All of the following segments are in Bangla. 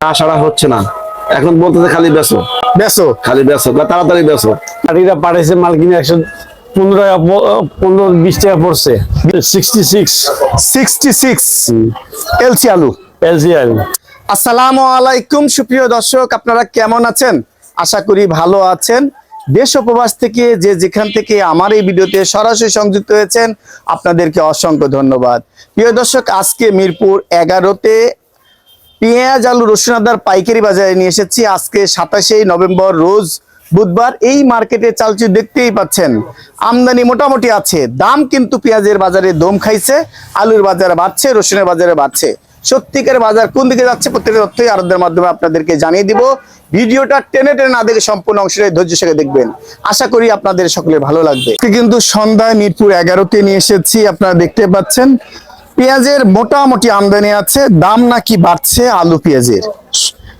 আশাটা হচ্ছে না। এখন বলতেছে খালি বেসো বেসো খালি বেসো বা তাড়াতাড়ি বেসো পাটিটা পাঠাইছে মাল কিনে একশো পনেরো পনেরো বিশ টাকা পড়ছে। Sixty six sixty six LC আলু। এলসিআর আসসালামু আলাইকুম সুপ্রিয় দর্শক আপনারা কেমন আছেন? আশা করি ভালো আছেন। দেশ উপবাস থেকে যে যেখান থেকে আমার এই ভিডিওতে সরাসরি সংযুক্ত হয়েছেন আপনাদেরকে অসংখ্য ধন্যবাদ। প্রিয় দর্শক আজকে মিরপুর এগারোতে পেঁয়াজ, আলু, রসুন, আদার পাইকারি বাজারে নিয়ে এসেছি। আজকে সাতাশে নভেম্বর, রোজ বুধবার এই মার্কেটে চালচু দেখতেই পাচ্ছেন। আমদানি মোটামুটি আছে, দাম কিন্তু পেঁয়াজের বাজারে দম খাইছে, আলুর বাজারে বাড়ছে, রসুনের বাজারে বাড়ছে। সত্যিকারের বাজার কোন দিকে যাচ্ছে প্রত্যেকটা তথ্যই আরবদের মাধ্যমে আপনাদেরকে জানিয়ে দিব। ভিডিওটা টেনে টেনে না দেখে সম্পূর্ণ অংশটাই ধৈর্য সঙ্গে দেখবেন। আশা করি আপনাদের সকলে ভালো লাগবে। কিন্তু সন্ধ্যায় মিরপুর এগারোতে নিয়ে এসেছি, আপনারা দেখতে পাচ্ছেন। পেঁয়াজের মোটামুটি আমদানি আছে দাম নাকি বাড়ছে আলু পেঁয়াজের?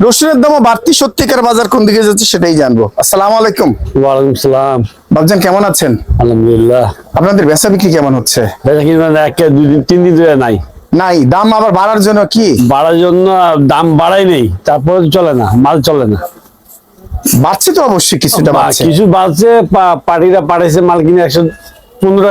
রসুনের দামও বাড়তি সত্যিকার বাজার কোন দিকে যাচ্ছে সেটাই জানব। আসসালামু আলাইকুম। ওয়ালাইকুম সালাম। বাবজান কেমন আছেন? আলহামদুলিল্লাহ। আপনাদের বেচা বিক্রি কেমন হচ্ছে? বেচা কিনা এক দুই দিন তিন দিন ধরে নাই। নাই দাম আবার বাড়ার জন্য কি? বাড়ার জন্য দাম বাড়াই নেই তারপরে চলে না মাল চলে না। বাড়ছে তো অবশ্যই কিছুটা বাড়ছে। কিছু বাড়ছে পা- পাটিরা পাঠাইছে মাল কিনে একশো পনেরো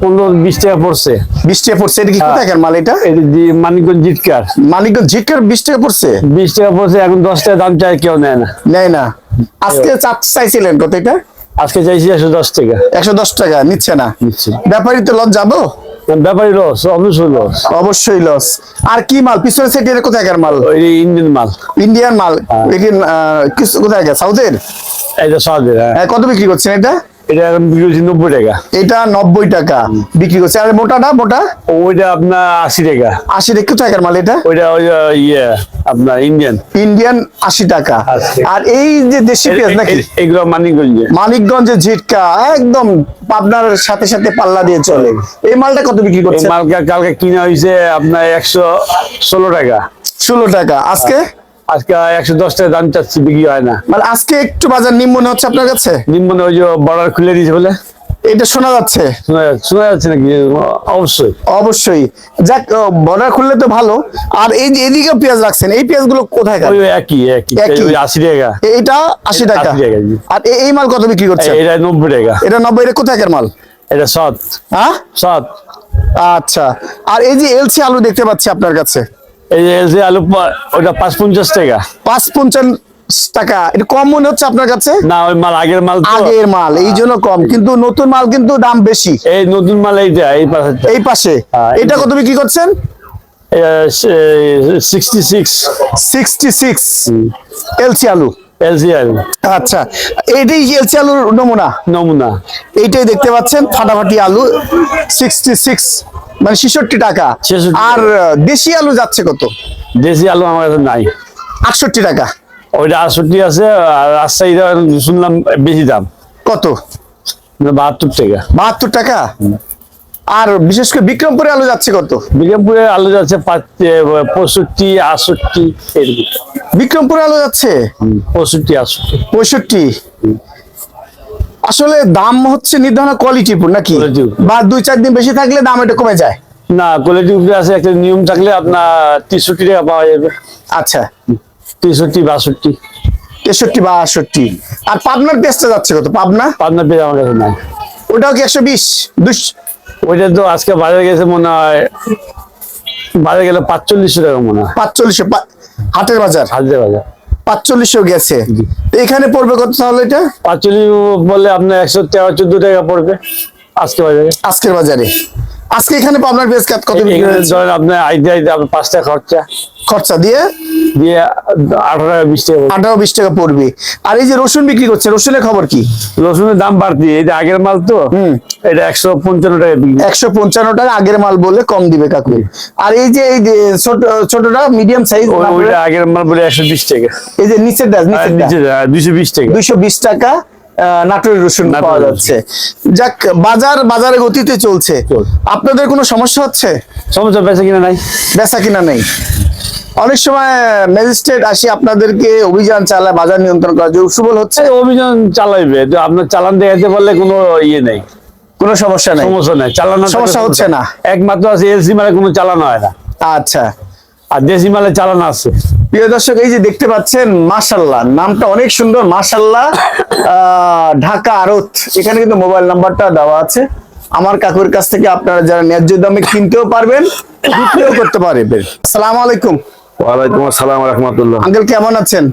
পনেরো বিশ টাকা পড়ছে। বিশ টাকা পড়ছে এটা কি কোথায় মাল এটা? এটা মানিকগঞ্জ জিটকার মানিকগঞ্জ ঝিটকার বিশ টাকা পড়ছে? বিশ টাকা পড়ছে এখন দশ টাকা দাম চাই কেউ নেয় না। নেয় না। আজকে চাইছিলেন কত এটা? আজকে চাইছি একশো দশ টাকা। একশো দশ টাকা নিচ্ছে না। ব্যাপারী তো লস যাব? ব্যাপারই লস অবশ্যই লস। অবশ্যই লস। আর কি মাল? পিছনে সেট কোথাকার মাল? ইন্ডিয়ান মাল। ইন্ডিয়ান মাল। এটি কোথায় সাউথের এটা হ্যাঁ। হ্যাঁ, কত বিক্রি করছেন এটা? এটা বিক্রি হচ্ছে নব্বই টাকা। এটা নব্বই টাকা বিক্রি করছে। আর মোটাটা মোটা? ওইটা আপনার আশি টাকা। আশি টাকা। কোথাকার মাল এটা? ওইটা ওই ইয়ে আপনার ইন্ডিয়ান ইন্ডিয়ান আশি টাকা। আর এই যে দেশি পেঁয়াজ নাকি? এগুলো মানিকগঞ্জে। মানিকগঞ্জের ঝিটকা একদম পাবনার সাথে সাথে পাল্লা দিয়ে চলে। এই মালটা কত বিক্রি করছে মালকে কালকে কিনা হয়েছে আপনার একশো ষোলো টাকা। ষোলো টাকা। আজকে? আজকে একশো দশ টাকা দাম চাচ্ছি বিক্রি হয় না। মানে আজকে একটু বাজার নিম্ন হচ্ছে আপনার কাছে? নিম্ন ওই যে বর্ডার খুলে দিয়েছে বলে। এটা শোনা যাচ্ছে। শোনা যাচ্ছে নাকি? অবশ্যই। অবশ্যই। যাক বর্ডার খুললে তো ভালো। আর এই যে এদিকে পেঁয়াজ রাখছেন এই পেঁয়াজগুলো কোথায় ওই একই একই। একই? আশি টাকা। আশি টাকা। 80 টাকা, জি। আর এই মাল কত বিক্রি করছে এটা নব্বই টাকা। এটা নব্বই এটা কোথাকার মাল? এটা সৎ। হ্যাঁ? সৎ। আচ্ছা। আর এই যে এলসি আলু দেখতে পাচ্ছি আপনার কাছে। এই যে আলু ওটা পাঁচ পঞ্চাশ টাকা। পাঁচ পঞ্চান্ন টাকা। এটা কম মনে হচ্ছে আপনার কাছে? না ওই মাল আগের মাল আগের মাল এই জন্য কম। কিন্তু নতুন মাল কিন্তু দাম বেশি। এই নতুন মাল এইটা এই পাশে। এই পাশে। হ্যাঁ, এটা কত বিক্রি করছেন? Sixty six. Sixty six. LC আলু। আচ্ছা। এলসি আলুর নমুনা? নমুনা। এইটাই দেখতে পাচ্ছেন ফাটাফাটি আলু সিক্সটি সিক্স। মানে ছেষট্টি টাকা। 66 আর দেশি আলু যাচ্ছে কত? দেশি আলু আমার কাছে নাই। আটষট্টি টাকা। ওইটা আটষট্টি আছে আর রাজশাহীটা শুনলাম বেশি দাম। কত? বাহাত্তর টাকা। বাহাত্তর টাকা? আর বিশেষ করে বিক্রমপুরে আলু যাচ্ছে কত? বিক্রমপুরে আলু যাচ্ছে পঁয়ষট্টি আটষট্টি বিক্রমপুরে আলু যাচ্ছে? পঁয়ষট্টি আটষট্টি। পঁয়ষট্টি। আসলে দাম হচ্ছে নির্ধারণ কোয়ালিটির উপর নাকি? বা দুই চার দিন বেশি থাকলে দাম এটা কমে যায়? না কোয়ালিটি উপরে আছে একটা নিয়ম থাকলে আপনার তেষট্টি টাকা পাওয়া যাবে। আচ্ছা। তেষট্টি বাষট্টি। তেষট্টি বাষট্টি। আর পাবনার পেঁয়াজটা যাচ্ছে কত? পাবনা? পাবনা পেয়ে আমার কাছে নাই। ওটাও কি একশো বিশ? দুশ ওইটা তো আজকে বাজারে গেছে মনে হয় বাজারে গেলে পাঁচচল্লিশশো টাকা মনে হয়। পাঁচচল্লিশশো হাটের বাজার? হাজার বাজার। পাঁচচল্লিশশো গেছে। এখানে পড়বে কত তাহলে এটা? পাঁচচল্লিশ বললে আপনার একশো তেরো চোদ্দ টাকা পড়বে। আজকে বাজারে? আজকের বাজারে। আজকে এখানে পাবনার পেঁয়াজ কত কত বিক্রি হয়েছে? ধরেন আপনার আইতে আপনার পাঁচ টাকা খরচা। খরচা দিয়ে? দিয়ে আঠারো টাকা বিশ টাকা। আঠারো বিশ টাকা পড়বে। আর এই যে রসুন বিক্রি করছে রসুনের খবর কি? রসুনের দাম বাড়তি এই যে আগের মাল তো হুম। এটা একশো পঞ্চান্ন টাকা একশো পঞ্চান্ন টাকা আগের মাল বললে কম দিবে কাকু। আর এই যে এই যে ছোট ছোটটা মিডিয়াম সাইজ ওইটা আগের মাল বলে একশো বিশ টাকা। এই যে নিচের আর নিচের নিচে দুইশো বিশ টাকা। দুইশো বিশ টাকা। নাটোরের রসুন পাওয়া যাচ্ছে। যাক বাজার বাজারে গতিতে চলছে। আপনাদের কোনো সমস্যা হচ্ছে? সমস্যা বেঁচে কিনা নাই। বেচা কিনা নেই। অনেক সময় ম্যাজিস্ট্রেট আসি আপনাদেরকে অভিযান চালায় বাজার নিয়ন্ত্রণ করা যে সুবল হচ্ছে। অভিযান চালাইবে। আপনার চালান দেখাতে পারলে কোনো ইয়ে নেই। কোনো সমস্যা নেই। সমস্যা নেই। চালানো সমস্যা হচ্ছে না। একমাত্র আছে এলসি মানে কোনো চালানো হয় না। আচ্ছা। আর দেশি মালের চালান আছে। প্রিয় দর্শক এই যে দেখতে পাচ্ছেন মাশাল্লাহ নামটা অনেক সুন্দর মাশাল্লাহ আহ, ঢাকা আরত এখানে কিন্তু মোবাইল নাম্বারটা দেওয়া আছে। আমার কাকুর কাছ থেকে আপনারা যারা ন্যায্য দামে কিনতেও পারবেন বিক্রিও করতে পারবেন। আসসালামু আলাইকুম। ওয়ালাইকুম আসসালাম রহমতুল্লাহ। আঙ্কেল কেমন আছেন?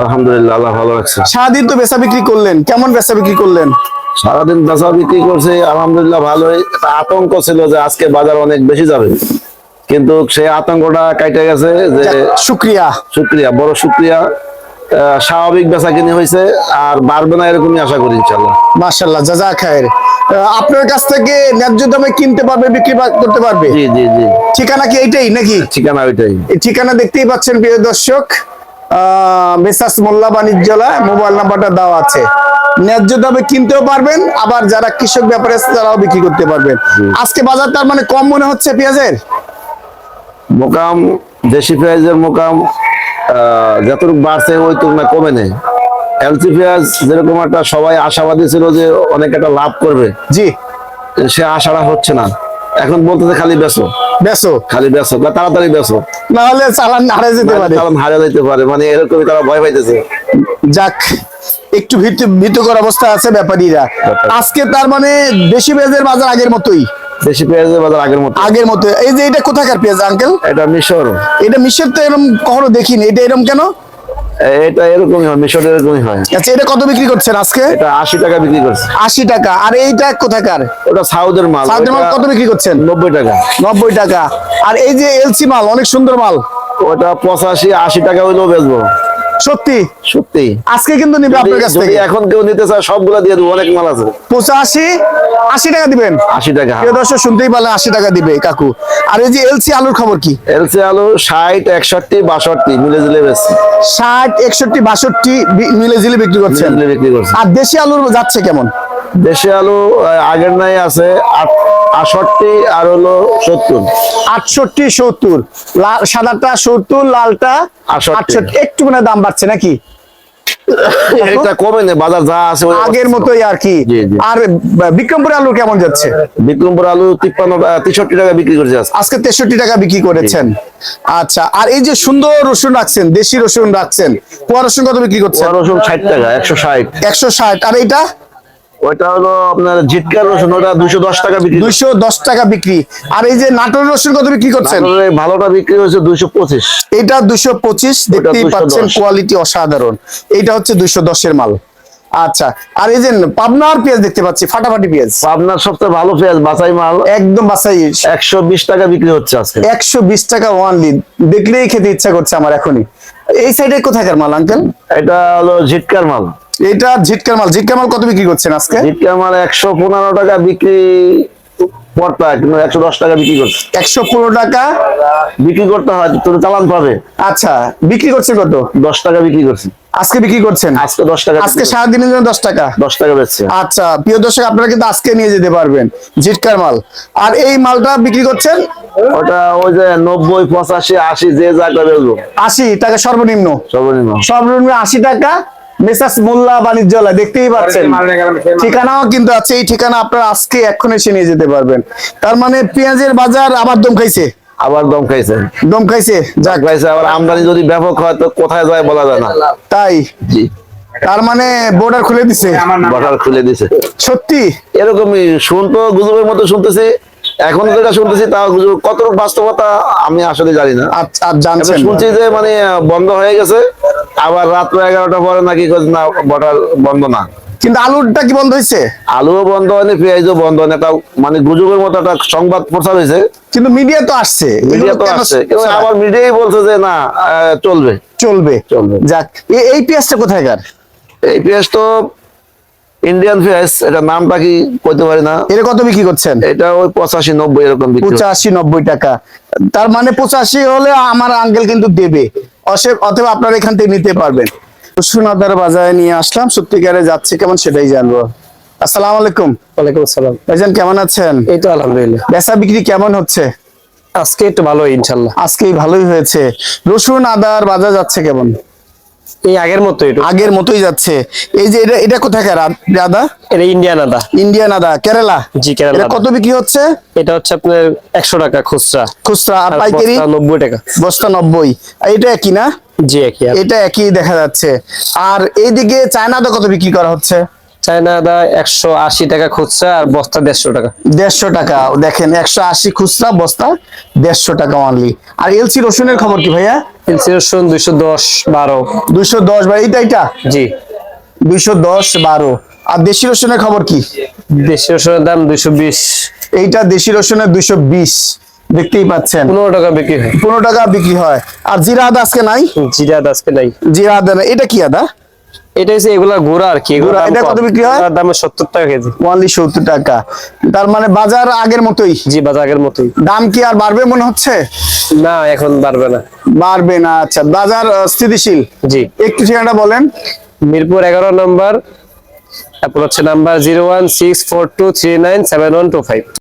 আলহামদুলিল্লাহ আল্লাহ ভালো আছে। সারাদিন তো বেচা বিক্রি করলেন কেমন বেচা বিক্রি করলেন? সারাদিন বেচা বিক্রি করছে আলহামদুলিল্লাহ ভালোই। আতঙ্ক ছিল যে আজকে বাজার অনেক বেশি যাবে। কিন্তু সেই আতঙ্কটা কাইটে গেছে যে শুক্রিয়া। শুক্রিয়া বড় শুক্রিয়া। স্বাভাবিক বেচা কিনি হয়েছে আর বাড়বে না এরকমই আশা করি ইনশাল্লাহ মাশাল্লাহ জাজা খায়ের। আপনার কাছ থেকে ন্যায্য দামে কিনতে পারবে বিক্রি করতে পারবে? জি জি জি। ঠিকানা কি এইটাই নাকি? ঠিকানা ওইটাই। এই ঠিকানা দেখতেই পাচ্ছেন প্রিয় দর্শক মেসাস মোল্লা বাণিজ্যালয় মোবাইল নাম্বারটা দেওয়া আছে। ন্যায্য দামে কিনতেও পারবেন আবার যারা কৃষক ব্যাপারে আছে তারাও বিক্রি করতে পারবেন। আজকে বাজার তার মানে কম মনে হচ্ছে পেঁয়াজের? মোকাম দেশি পেঁয়াজের মোকাম যতটুকু বাড়ছে ওই তুলনায় কমে নেই। এলসি পেঁয়াজ যেরকম একটা সবাই আশাবাদী ছিল যে অনেক একটা লাভ করবে। জি। সে আশাটা হচ্ছে না। এখন বলতেছে খালি বেসো বেসো খালি বেসো বা তাড়াতাড়ি বেসো না হলে চালান হারে যেতে পারে। কারণ হারা যেতে পারে মানে এরকমই তারা ভয় পাইতেছে। যাক একটু ভীত ভীতকর অবস্থা আছে ব্যাপারীরা। আজকে তার মানে দেশি পেঁয়াজের বাজার আগের মতোই। দেশি পেঁয়াজের বাজার আগের মতো। আগের মতো। এই যে এটা কোথাকার পেঁয়াজ আঙ্কেল? এটা মিশর। এটা মিশের তো এরকম কখনো দেখিনি। এটা এরকম কেন? এটা এরকমই হয় মিশর এরকমই হয়। আচ্ছা এটা কত বিক্রি করছেন আজকে? এটা আশি টাকা বিক্রি করছে। আশি টাকা। আর এইটা কোথাকার? ওটা সাউদের মাল। সাউথের মাল কত বিক্রি করছেন? নব্বই টাকা। নব্বই টাকা। আর এই যে এলসি মাল অনেক সুন্দর মাল। ওটা পঁচাশি আশি টাকা হইলেও বেচবো। সত্যি? সত্যি। আজকে কিন্তু নিবে আপনার কাছ থেকে। এখন কেউ নিতে চায় সবগুলো দিয়ে দেবো অনেক মাল আছে। পঁচাশি আশি টাকা দিবেন? আশি টাকা। প্রিয় দর্শক শুনতেই পারলে আশি টাকা দিবে কাকু। আর এই যে এলসি আলুর খবর কি? এলসি আলু ষাট একষট্টি বাষট্টি মিলে জিলে বেশি। ষাট একষট্টি বাষট্টি মিলে জিলে বিক্রি করছেন। বিক্রি করছে আর দেশি আলুর যাচ্ছে কেমন? দেশি আলু আগের নাই আছে আটষট্টি আর হলো সত্তর। আটষট্টি সত্তর। সাদাটা সত্তর লালটা আটষট্টি। একটু মানে দাম বাড়ছে নাকি? এটা কমে নেই বাজার যা আছে আগের মতোই আর কি। জি, জি। আর বিক্রমপুর আলু কেমন যাচ্ছে? বিক্রমপুর আলু তিপ্পান্ন তেষট্টি টাকা বিক্রি করছে আজকে। তেষট্টি টাকা বিক্রি করেছেন। আচ্ছা আর এই যে সুন্দর রসুন রাখছেন দেশি রসুন রাখছেন রসুন কত বিক্রি করছেন? রসুন ষাট টাকা একশো ষাট। একশো ষাট আর এইটা? ওইটা হলো আপনার জিটকার রসুন ওটা দুশো দশ টাকা বিক্রি। দুইশো দশ টাকা বিক্রি। আর এই যে নাটোর রসুন কত বিক্রি করছেন? ভালোটা বিক্রি দুইশো পঁচিশ। এইটা দুশো পঁচিশ দেখতেই পাচ্ছেন কোয়ালিটি অসাধারণ। এইটা হচ্ছে দুইশো দশের মাল। আচ্ছা আর এই যে পাবনার পেঁয়াজ দেখতে পাচ্ছি ফাটাফাটি পেঁয়াজ। আপনার সবচেয়ে ভালো পেঁয়াজ বাছাই মাল। একদম বাসাই একশো বিশ টাকা বিক্রি হচ্ছে আজকে। একশো বিশ টাকা ওয়ান লিড দেখলেই খেতে ইচ্ছা করছে আমার এখনই। এই সাইডে কোথাকার মাল আঙ্কেল এটা হলো ঝিটকার মাল। এটা ঝিটকার মাল। ঝিটকার মাল কত বিক্রি করছেন আজকে? ঝিটকার মাল একশো পনেরো টাকা বিক্রি করতে কিন্তু একশো দশ টাকা বিক্রি করছে। একশো পনেরো টাকা? বিক্রি করতে হয় তোর চালান পাবে আচ্ছা বিক্রি করছে কত? দশ টাকা বিক্রি করছে। আজকে বিক্রি করছেন? আজকে দশ টাকা আজকে সারাদিনের জন্য দশ টাকা? দশ টাকা বেচছে। আচ্ছা প্রিয় দর্শক আপনারা কিন্তু আজকে নিয়ে যেতে পারবেন ঝিটকার মাল। আর এই মালটা বিক্রি করছেন? ওটা ওই যে নব্বই পঁচাশি আশি যে যা করে আশি টাকা সর্বনিম্ন। সর্বনিম্ন। সর্বনিম্ন আশি টাকা মেসাস মোল্লা বাণিজ্যালয় দেখতেই পাচ্ছেন। ঠিকানাও কিন্তু আছে এই ঠিকানা আপনারা আজকে এখন এসে নিয়ে যেতে পারবেন। তার মানে পেঁয়াজের বাজার আবার দম খাইছে? আবার দম খাইছে। দম খাইছে? যাক। খাইছে আবার আমদানি যদি ব্যাপক হয় তো কোথায় যায় বলা যায় না। তাই? তার মানে বর্ডার খুলে দিছে? বর্ডার খুলে দিছে। সত্যি? এরকমই শুনতো গুজবের মতো শুনতেছি। এখন যেটা শুনতেছি তা কত বাস্তবতা আমি আসলে জানি না। আজ জানছেন শুনছি যে মানে বন্ধ হয়ে গেছে আবার রাত্র এগারোটা পরে নাকি না বর্ডার বন্ধ না। কিন্তু আলুরটা কি বন্ধ হয়েছে আলুও বন্ধ হয়নি পেঁয়াজও বন্ধ হয়নি। একটা মানে গুজবের মতো একটা সংবাদ প্রচার হয়েছে কিন্তু মিডিয়া তো আসছে। মিডিয়া তো আসছে। কিন্তু? আবার মিডিয়াই বলছে যে না চলবে। চলবে। চলবে। যাক এই পেঁয়াজটা কোথায়কার এই পেঁয়াজ তো ইন্ডিয়ান পেঁয়াজ এটা নামটা কি কইতে পারি না। এটা কত বিক্রি করছেন? এটা ওই পঁচাশি নব্বই এরকম বিক্রি পঁচাশি নব্বই টাকা। তার মানে পঁচাশি হলে আমার আঙ্কেল কিন্তু দেবে। অথবা আপনারা এখান থেকে নিতে পারবেন। সোনাদার বাজারে নিয়ে আসলাম। সত্যিকারে যাচ্ছে কেমন সেটাই জানব। আসসালামু আলাইকুম। ওয়ালাইকুম আসসালাম। ভাইজান কেমন আছেন? এই তো আলহামদুলিল্লাহ। বেচা বিক্রি কেমন হচ্ছে? আজকে একটু ভালো ইনশাল্লাহ। আজকেই ভালোই হয়েছে। রসুন আদার বাজার যাচ্ছে কেমন? এই আগের মতো একটু আগের মতোই যাচ্ছে। এই যে এটা এটা কোথাকার আদা এটা ইন্ডিয়ান আদা ইন্ডিয়ান আদা কেরালা? জি, কেরালা এটা কত বিক্রি হচ্ছে? এটা হচ্ছে আপনার একশো টাকা খুচরা। খুচরা। আর পাইকারি? বস্তা নব্বই টাকা। বস্তা নব্বই। আর এটা একই না? জি একই এটা একই দেখা যাচ্ছে। আর এইদিকে চায়না আদা কত বিক্রি করা হচ্ছে? চায়না আদা একশো আশি টাকা খুচরা আর বস্তা দেড়শো টাকা। দেড়শো টাকা। দেখেন একশো আশি খুচরা বস্তা দেড়শো টাকা অনলি আর এলসি রসুনের খবর কি ভাইয়া? দশ বারো। দুইশো দশ বা এইটা এটা জি। দুইশো দশ বারো। আর দেশি রসুনের খবর কি? দেশি রসুনের দাম দুইশো বিশ। এইটা দেশি রসুনের দুইশো বিশ। দেখতেই পাচ্ছেন। পনেরো টাকা বিক্রি হয়। পনেরো টাকা বিক্রি হয়। আর জিরা আদা আজকে নাই? জিরা আদা আজকে নাই। জিরা আদা এটা কি আদা? এটা হচ্ছে এগুলা ঘোড়া আর কি ঘোড়া এটা কত বিক্রি হয়? দাম 70 টাকা কেজি। অনলি 70 টাকা। তার মানে বাজার আগের মতোই? জি বাজার আগের মতোই। দাম কি আর বাড়বে মনে হচ্ছে? না এখন বাড়বে না। বাড়বে না আচ্ছা। বাজার স্থিতিশীল? জি। একটু ঠিকানাটা বলেন। মিরপুর 11 নম্বর তারপর হচ্ছে নাম্বার 01642397125